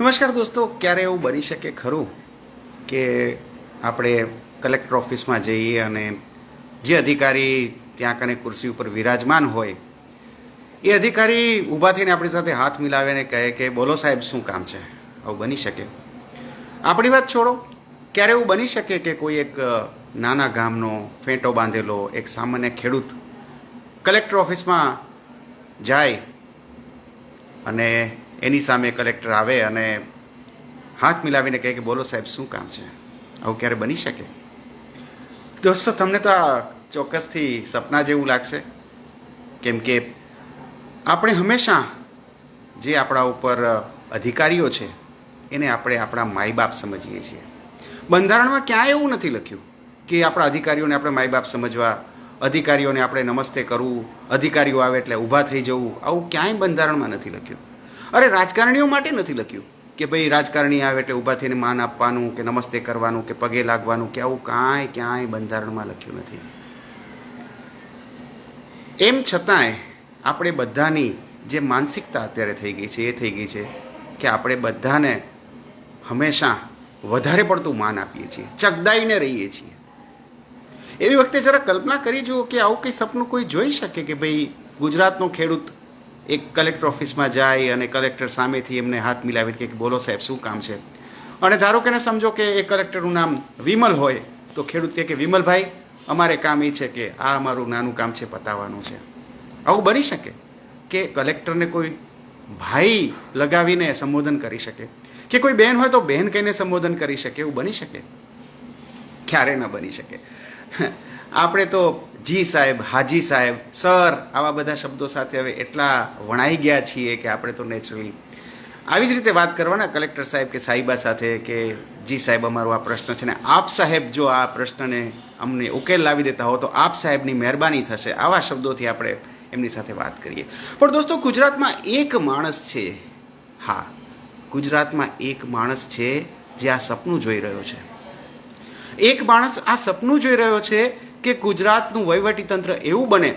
નમસ્કાર દોસ્તો, ક્યારે એવું બની શકે ખરું કે આપણે કલેક્ટર ઓફિસમાં જઈએ અને જે અધિકારી ત્યાં કને ખુરશી ઉપર વિરાજમાન હોય, એ અધિકારી ઊભા થઈને આપણી સાથે હાથ મિલાવીને કહે કે, બોલો સાહેબ, શું કામ છે? આવું બની શકે? આપણી વાત છોડો, ક્યારે એવું બની શકે કે કોઈ એક નાના ગામનો ફેંટો બાંધેલો, એક સામાન્ય ખેડૂત કલેક્ટર ઓફિસમાં જાય અને એની સામે કલેક્ટર આવે અને હાથ મિલાવીને કહે કે, બોલો સાહેબ, શું કામ છે? આવું ક્યારે બની શકે? દોસ્તો, તમને તો આ ચોક્કસથી સપના જેવું લાગશે. કેમ કે આપણે હંમેશા જે આપણા ઉપર અધિકારીઓ છે, એને આપણે આપણા માય બાપ સમજીએ છીએ. બંધારણમાં ક્યાંય એવું નથી લખ્યું કે આપણા અધિકારીઓને આપણે માય બાપ સમજવા, અધિકારીઓને આપણે નમસ્તે કરવું, અધિકારીઓ આવે એટલે ઊભા થઈ જવું. આવું ક્યાંય બંધારણમાં નથી લખ્યું. અરે, રાજકારણીઓ માટે નથી લખ્યું કે ભાઈ રાજકારણી આવે એટલે ઊભા થઈને માન આપવાનું કે નમસ્તે કરવાનું કે પગે લાગવાનું કે આવું કાંઈ ક્યાંય બંધારણમાં લખ્યું નથી. એમ છતાંય આપણે બધાની જે માનસિકતા અત્યારે થઈ ગઈ છે, એ થઈ ગઈ છે કે આપણે બધાને હંમેશા વધારે પડતું માન આપીએ છીએ, ચગદાઈને રહીએ છીએ. એવી વખતે જરા કલ્પના કરી જુઓ કે આવું કંઈ સપનું કોઈ જોઈ શકે કે ભાઈ ગુજરાતનો ખેડૂત એક કલેક્ટર ઓફિસમાં જાય અને કલેક્ટર સામેથી એમને હાથ મિલાવી કે બોલો સાહેબ, શું કામ છે? અને ધારો કે સમજો કે એ કલેક્ટરનું નામ વિમલ હોય, તો ખેડૂત કહે કે વિમલભાઈ, અમારે કામ એ છે કે આ અમારું નાનું કામ છે, પતાવવાનું છે. આવું બની શકે કે કલેક્ટરને કોઈ ભાઈ લગાવીને સંબોધન કરી શકે? કે કોઈ બહેન હોય તો બહેન કહીને સંબોધન કરી શકે? એવું બની શકે? ક્યારે ન બની શકે? આપણે તો જી સાહેબ, હાજી સાહેબ, સર, આવા બધા શબ્દો સાથે હવે એટલા વણાઈ ગયા છીએ કે આપણે તો નેચરલી આવી જ રીતે વાત કરવાના કલેક્ટર સાહેબ કે સાહિબા સાથે કે જી સાહેબ, અમારો આ પ્રશ્ન છે ને આપ સાહેબ જો આ પ્રશ્નને અમને ઉકેલ લાવી દેતા હો તો આપ સાહેબની મહેરબાની થશે. આવા શબ્દોથી આપણે એમની સાથે વાત કરીએ. પણ દોસ્તો, ગુજરાતમાં એક માણસ છે. હા, ગુજરાતમાં એક માણસ છે જે આ સપનું જોઈ રહ્યો છે. એક માણસ આ સપનું જોઈ રહ્યો છે કે ગુજરાતનું વહીવટીતંત્ર એવું બને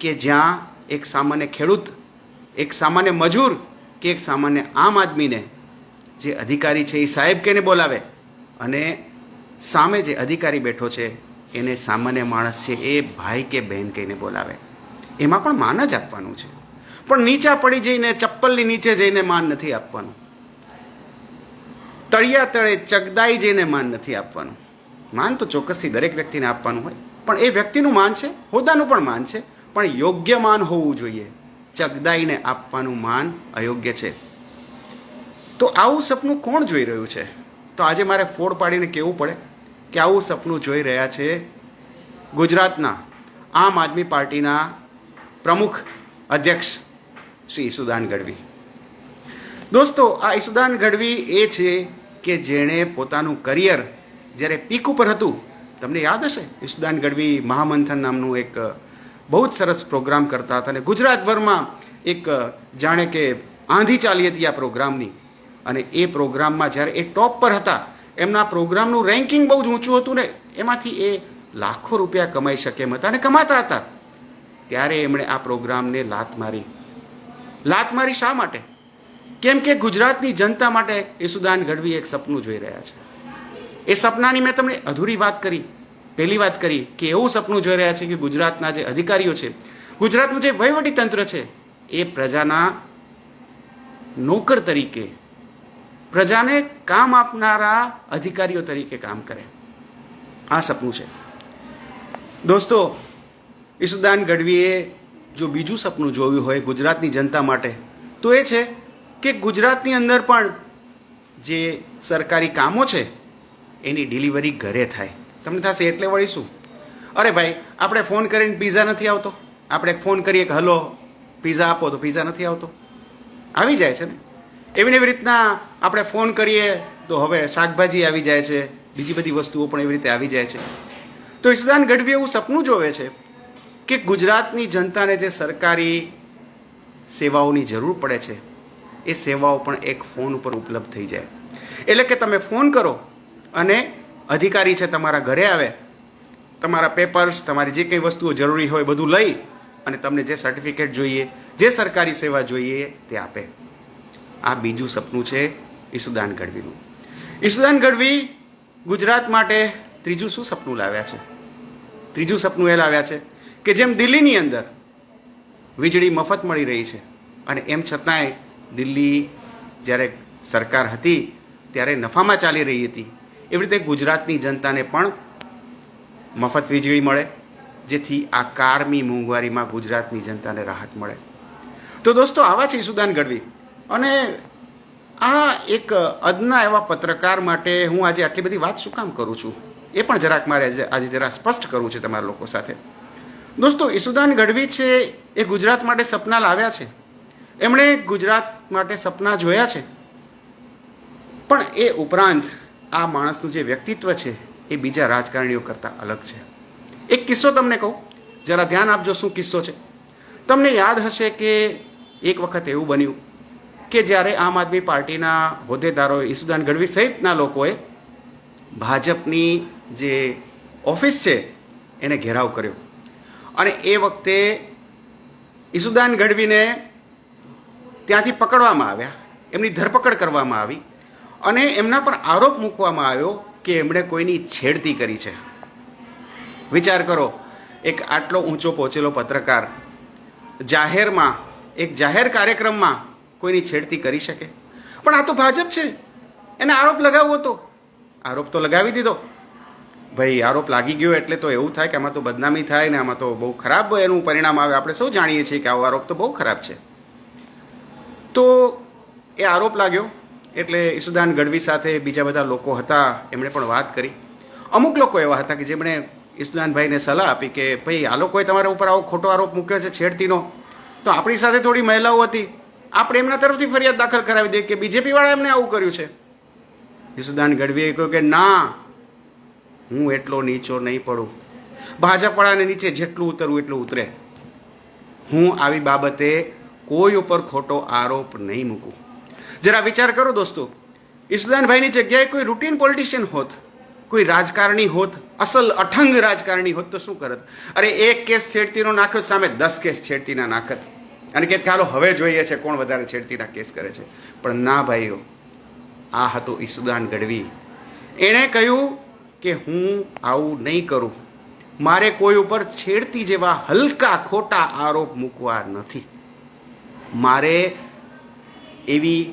કે જ્યાં એક સામાન્ય ખેડૂત, એક સામાન્ય મજૂર કે એક સામાન્ય આમ આદમીને જે અધિકારી છે એ સાહેબ કહીને બોલાવે અને સામે જે અધિકારી બેઠો છે એને સામાન્ય માણસ છે એ ભાઈ કે બહેન કહીને બોલાવે. એમાં પણ માન જ આપવાનું છે. પણ નીચા પડી જઈને, ચપ્પલની નીચે જઈને માન નથી આપવાનું. તળિયા તળે ચગદાઈ જઈને માન નથી આપવાનું. માન તો ચોક્કસથી દરેક વ્યક્તિને આપવાનું હોય, પણ એ વ્યક્તિનું માન છે હોદાનું પણ માન છે, પણ યોગ્ય માન હોવું જોઈએ. ચગદાઈને આપવાનું માન અયોગ્ય છે. તો આવું સપનું કોણ જોઈ રહ્યું છે? તો આજે મારે ફોડ પાડીને કહેવું પડે કે આવું સપનું જોઈ રહ્યા છે ગુજરાતના આમ આદમી પાર્ટીના પ્રમુખ અધ્યક્ષ શ્રી ઈસુદાન ગઢવી. દોસ્તો, આ ઈસુદાન ગઢવી એ છે કે જેણે પોતાનું કરિયર જ્યારે પીક ઉપર હતું, તમને યાદ હશે? યુસુદાન ગઢવી મહામંથન નામનું એક બહુ જ સરસ પ્રોગ્રામ કરતા હતા અને ગુજરાતભરમાં એક જાણે કે આંધી ચાલી હતી આ પ્રોગ્રામની. અને એ પ્રોગ્રામમાં જ્યારે એ ટોપ પર હતા, એમના પ્રોગ્રામનું રેન્કિંગ બહુ જ ઊંચું હતું ને, એમાંથી એ લાખો રૂપિયા કમાઈ શકે એમ હતા અને કમાતા હતા. ત્યારે એમણે આ પ્રોગ્રામને લાત મારી. લાત મારી શા માટે? કેમ કે ગુજરાતની જનતા માટે યશુદાન ગઢવી એક સપનું જોઈ રહ્યા છે. એ સપનાની મેં તમને અધૂરી વાત કરી, પહેલી વાત કરી કે એવું સપનું જોઈ રહ્યા છે કે ગુજરાતના જે અધિકારીઓ છે, ગુજરાતનું જે વહીવટી તંત્ર છે, એ પ્રજાના નોકર તરીકે, પ્રજાને કામ આપનારા અધિકારીઓ તરીકે કામ કરે. આ સપનું છે. દોસ્તો, ઈસુદાન ગઢવીએ જો બીજું સપનું જોયું હોય ગુજરાતની જનતા માટે, તો એ છે કે ગુજરાતની અંદર પણ જે સરકારી કામો છે એની ડિલિવરી ઘરે થાય. તમને થશે એટલે વળી શું? અરે ભાઈ, આપણે ફોન કરીને પીઝા નથી આવતો. આપણે ફોન કરીએ કે, હલો પીઝા આપો. તો પીઝા નથી આવતો. આવી જાય છે ને? એવી એવી રીતના આપણે ફોન કરીએ તો હવે શાકભાજી આવી જાય છે. બીજી બધી વસ્તુઓ પણ એવી રીતે આવી જાય છે. તો ઈશદાન ગઢવી એવું સપનું જોવે છે કે ગુજરાતની જનતાને જે સરકારી સેવાઓની જરૂર પડે છે, એ સેવાઓ પણ એક ફોન ઉપર ઉપલબ્ધ થઈ જાય. એટલે કે તમે ફોન કરો અને અધિકારી છે તમારા ઘરે આવે, તમારા પેપર્સ તમારી જે કંઈ વસ્તુઓ જરૂરી હોય બધું લઈ અને તમને જે સર્ટિફિકેટ જોઈએ, જે સરકારી સેવા જોઈએ તે આપે. આ બીજું સપનું છે ઈસુદાન ગઢવીનું. ઈસુદાન ગઢવી ગુજરાત માટે ત્રીજું શું સપનું લાવ્યા છે? ત્રીજું સપનું એ લાવ્યા છે કે જેમ દિલ્હીની અંદર વીજળી મફત મળી રહી છે અને એમ છતાંય દિલ્હી જ્યારે સરકાર હતી ત્યારે નફામાં ચાલી રહી હતી. એવી રીતે ગુજરાતની જનતાને પણ મફત વીજળી મળે, જેથી આ કારમી મોંઘવારીમાં ગુજરાતની જનતાને રાહત મળે. તો દોસ્તો, આવા છે ઈસુદાન ગઢવી. અને આ એક અદના એવા પત્રકાર માટે હું આજે આટલી બધી વાત શું કામ કરું છું? એ પણ જરાક મારે આજે જરા સ્પષ્ટ કરવું છે તમારા લોકો સાથે. દોસ્તો, ઈસુદાન ગઢવી છે, એ ગુજરાત માટે સપના લાવ્યા છે. એમણે ગુજરાત માટે સપના જોયા છે. પણ એ ઉપરાંત આ માણસનું જે વ્યક્તિત્વ છે, એ બીજા રાજકારણીઓ કરતાં અલગ છે. એક કિસ્સો તમને કહું. જરા ધ્યાન આપજો શું કિસ્સો છે. તમને યાદ હશે કે એક વખત એવું બન્યું કે જ્યારે આમ આદમી પાર્ટીના હોદ્દેદારોએ ઈસુદાન ગઢવી સહિતના લોકોએ ભાજપની જે ઓફિસ છે, એને ઘેરાવ કર્યો. અને એ વખતે ઈસુદાન ગઢવીને ત્યાંથી પકડવામાં આવ્યા. એમની ધરપકડ કરવામાં આવી. અને એમના પર આરોપ મૂકવામાં આવ્યો કે એમણે કોઈની છેડતી કરી છે. વિચાર કરો, એક આટલો ઊંચો પહોંચેલો પત્રકાર જાહેરમાં, એક જાહેર કાર્યક્રમમાં કોઈની છેડતી કરી શકે? પણ આ તો ભાજપ છે. એને આરોપ લગાવવો હતો આરોપ તો લગાવી દીધો. ભાઈ, આરોપ લાગી ગયો એટલે તો એવું થાય કે આમાં તો બદનામી થાય ને આમાં તો બહુ ખરાબ એનું પરિણામ આવે. આપણે સૌ જાણીએ છીએ કે આવો આરોપ તો બહુ ખરાબ છે. તો એ આરોપ લાગ્યો. એટલે ઈસુદાન ગઢવી સાથે બીજા બધા લોકો હતા, એમણે પણ વાત કરી. અમુક લોકો એવા હતા કે જેમણે ઈસુદાનભાઈને સલાહ આપી કે, ભાઈ, આ લોકોએ તમારા ઉપર આવો ખોટો આરોપ મૂક્યો છે છેડતીનો. તો આપણી સાથે થોડી મહિલાઓ હતી. આપણે એમના તરફથી ફરિયાદ દાખલ કરાવી દઈએ કે બીજેપીવાળા એમને આવું કર્યું છે. ઈસુદાન ગઢવીએ કહ્યું કે, ના, હું એટલો નીચો નહીં પડું. ભાજપવાળાને નીચે જેટલું ઉતરવું એટલું ઉતરે. હું આવી બાબતે કોઈ ઉપર ખોટો આરોપ નહીં મૂકું. જરા વિચાર કરો દોસ્તો. ઈસુદાનભાઈની જગ્યાએ કોઈ રૂટીન પોલિટિશિયન હોત, કોઈ રાજકારણી હોત, અસલ અઠંગ રાજકારણી હોત તો શું કરત? અરે એક કેસ છેડતીનો નાખ્યો સામે દસ કેસ છેડતીના નાખત. અને કે ચાલો હવે જોઈએ છે કોણ વધારે છેડતીના કેસ કરે છે. પણ ના ભાઈઓ, આ હતો ઈસુદાન ગઢવી. એણે કહ્યું કે, હું આવું નહીં કરું. મારે કોઈ ઉપર છેડતી જેવા હલકા ખોટા આરોપ મૂકવા નથી. મારે એવી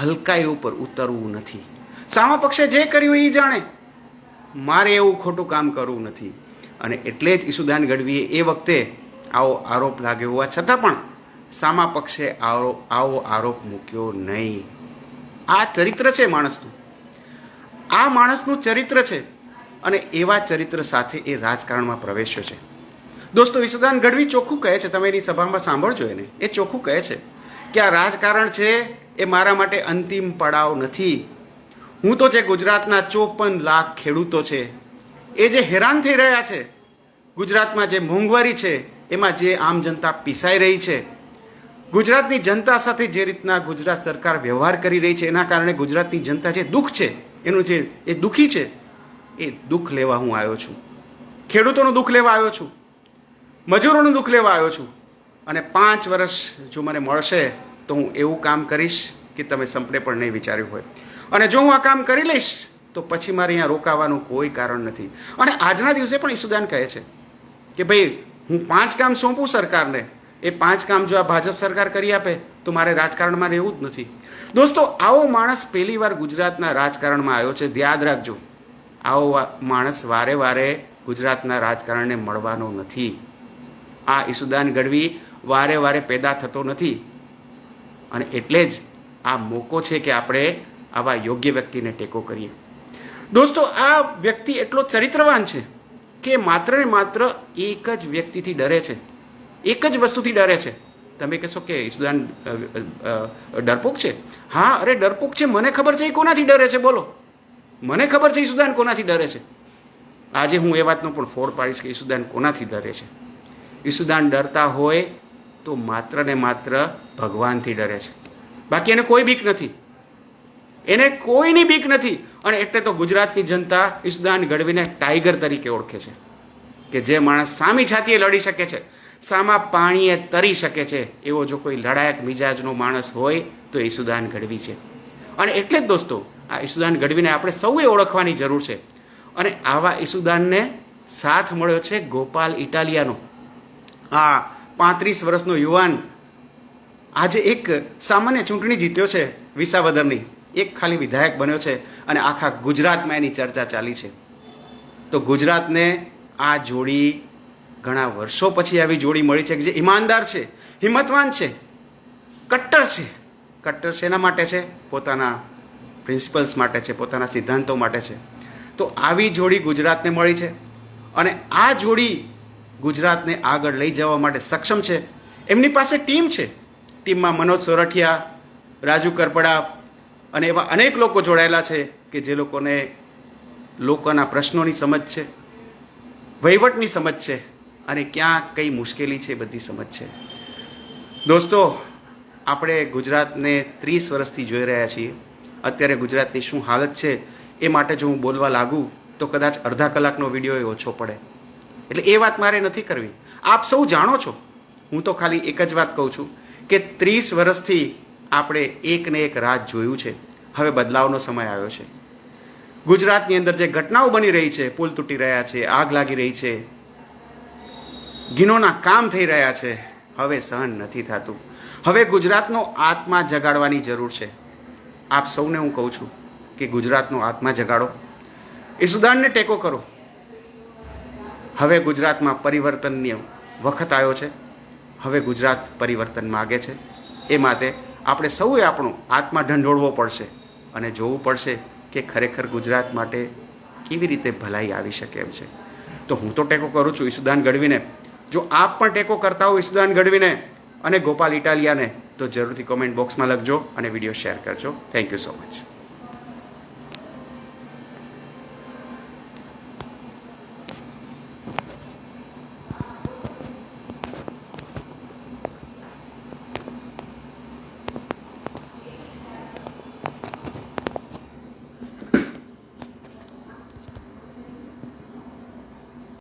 હલકાઈ ઉપર ઉતરવું નથી. સામા પક્ષે જે કર્યું એ જાણે. મારે એવું ખોટું કામ કરવું નથી. અને એટલે જ ઈસુદાન ગઢવીએ એ વખતે આવો આરોપ લાગ્યો હોવા છતાં પણ સામા પક્ષે આવો આવો આરોપ મૂક્યો નહીં. આ ચરિત્ર છે માણસનું. આ માણસનું ચરિત્ર છે અને એવા ચરિત્ર સાથે એ રાજકારણમાં પ્રવેશ્યો છે. દોસ્તો, ઈસુદાન ગઢવી ચોખ્ખું કહે છે. તમે એની સભામાં સાંભળજો એને. એ ચોખ્ખું કહે છે. કે આ રાજકારણ છે એ મારા માટે અંતિમ પડાવ નથી. હું તો જે ગુજરાતના ચોપન લાખ ખેડૂતો છે, એ જે હેરાન થઈ રહ્યા છે, ગુજરાતમાં જે મોંઘવારી છે, એમાં જે આમ જનતા પીસાઈ રહી છે, ગુજરાતની જનતા સાથે જે રીતના ગુજરાત સરકાર વ્યવહાર કરી રહી છે, એના કારણે ગુજરાતની જનતા જે દુઃખ છે, એનું જે, એ દુઃખી છે, એ દુઃખ લેવા હું આવ્યો છું. ખેડૂતોનું દુઃખ લેવા આવ્યો છું. મજૂરોનું દુઃખ લેવા આવ્યો છું. અને પાંચ વર્ષ જો મને મળશે તો હું એવું કામ કરીશ કે તમે સંપડે પણ નહીં વિચાર્યું હોય. અને જો હું આ કામ કરી લઈશ, તો પછી મારે અહીંયા રોકાવાનું કોઈ કારણ નથી. અને આજના દિવસે પણ ઈસુદાન કહે છે કે ભાઈ, હું પાંચ કામ સોંપું સરકારને. એ પાંચ કામ જો આ ભાજપ સરકાર કરી આપે, તો મારે રાજકારણમાં રહેવું જ નથી. દોસ્તો, આવો માણસ પહેલી વાર ગુજરાતના રાજકારણમાં આવ્યો છે યાદ રાખજો. આવો માણસ વારે વારે ગુજરાતના રાજકારણને મળવાનો નથી. આ ઈસુદાન ગઢવી વારે વારે પેદા થતો નથી. અને એટલે જ આ મોકો છે કે આપણે આવા યોગ્ય વ્યક્તિને ટેકો કરીએ. દોસ્તો, આ વ્યક્તિ એટલો ચરિત્રવાન છે કે માત્ર ને માત્ર એક જ વ્યક્તિથી ડરે છે. એક જ વસ્તુથી ડરે છે. તમે કહેશો કે ઈસુદાન ડરપોક છે? હા, અરે ડરપોક છે. મને ખબર છે એ કોનાથી ડરે છે? બોલો. મને ખબર છે ઈસુદાન કોનાથી ડરે છે? આજે હું એ વાતનો પણ ફોડ પાડીશ કે ઈસુદાન કોનાથી ડરે છે? ઈસુદાન ડરતા હોય તો માત્ર ને માત્ર ભગવાનથી ડરે છે. બાકી એને કોઈ બીક નથી. એને કોઈની બીક નથી. અને એટલે તો ગુજરાતની જનતા ઈસુદાન ગઢવીને ટાઈગર તરીકે ઓળખે છે. કે જે માણસ સામી છાતીએ લડી શકે છે, સામા પાણીએ તરી શકે છે, એવો જો કોઈ લડાયક મિજાજનો માણસ હોય તો ઈસુદાન ગઢવી છે. અને એટલે જ દોસ્તો, આ ઈસુદાન ગઢવીને આપણે સૌએ ઓળખવાની જરૂર છે. અને આવા ઈસુદાનને સાથ મળ્યો છે ગોપાલ ઇટાલિયાનો. આ પાંત્રીસ વર્ષનો યુવાન આજે એક સામાન્ય ચૂંટણી જીત્યો છે વિસાવદરની. એક ખાલી વિધાયક બન્યો છે અને આખા ગુજરાતમાં એની ચર્ચા ચાલી છે. તો ગુજરાતને આ જોડી ઘણા વર્ષો પછી આવી જોડી મળી છે કે જે ઈમાનદાર છે, હિંમતવાન છે, કટ્ટર છે. કટ્ટર શેના માટે છે? પોતાના પ્રિન્સિપલ્સ માટે છે, પોતાના સિદ્ધાંતો માટે છે. તો આવી જોડી ગુજરાતને મળી છે અને આ જોડી ગુજરાતને આગળ લઈ જવા માટે સક્ષમ છે. એમની પાસે ટીમ છે. ટીમમાં મનોજ સોરઠિયા, રાજુ કરપડા અને એવા અનેક લોકો જોડાયેલા છે કે જે લોકોને લોકોના પ્રશ્નોની સમજ છે, વહીવટની સમજ છે અને ક્યાં કઈ મુશ્કેલી છે બધી સમજ છે. દોસ્તો, આપણે ગુજરાતને ત્રીસ વર્ષથી જોઈ રહ્યા છીએ. અત્યારે ગુજરાતની શું હાલત છે એ માટે જો હું બોલવા લાગું, તો કદાચ અડધા કલાકનો વીડિયો એ ઓછો પડે. એટલે એ વાત મારે નથી કરવી. આપ સૌ જાણો છો, હું તો ખાલી એક જ વાત કહું છું, કે ત્રીસ વર્ષથી આપણે એક ને એક રાત જોયું છે. હવે બદલાવનો સમય આવ્યો છે. ગુજરાતની અંદર જે ઘટનાઓ બની રહી છે, પુલ તૂટી રહ્યા છે, આગ લાગી રહી છે, ગિનોના કામ થઈ રહ્યા છે, હવે સહન નથી થતું. હવે ગુજરાતનો આત્મા જગાડવાની જરૂર છે. આપ સૌને હું કહું છું કે ગુજરાતનો આત્મા જગાડો. એ સુદાનને ટેકો કરો. હવે ગુજરાતમાં પરિવર્તનની વખત આવ્યો છે. હવે ગુજરાત પરિવર્તન માગે છે. એ માટે આપણે સૌએ આપણો આત્મા ઢંઢોળવો પડશે અને જોવું પડશે કે ખરેખર ગુજરાત માટે કેવી રીતે ભલાઈ આવી શકે એમ છે. તો હું તો ટેકો કરું છું ઈસુદાન ગઢવીને. જો આપ પણ ટેકો કરતા હો ઈસુદાન ગઢવીને અને ગોપાલ ઇટાલિયાને, તો જરૂરથી કોમેન્ટ બોક્સમાં લખજો અને વીડિયો શેર કરજો. Thank you so much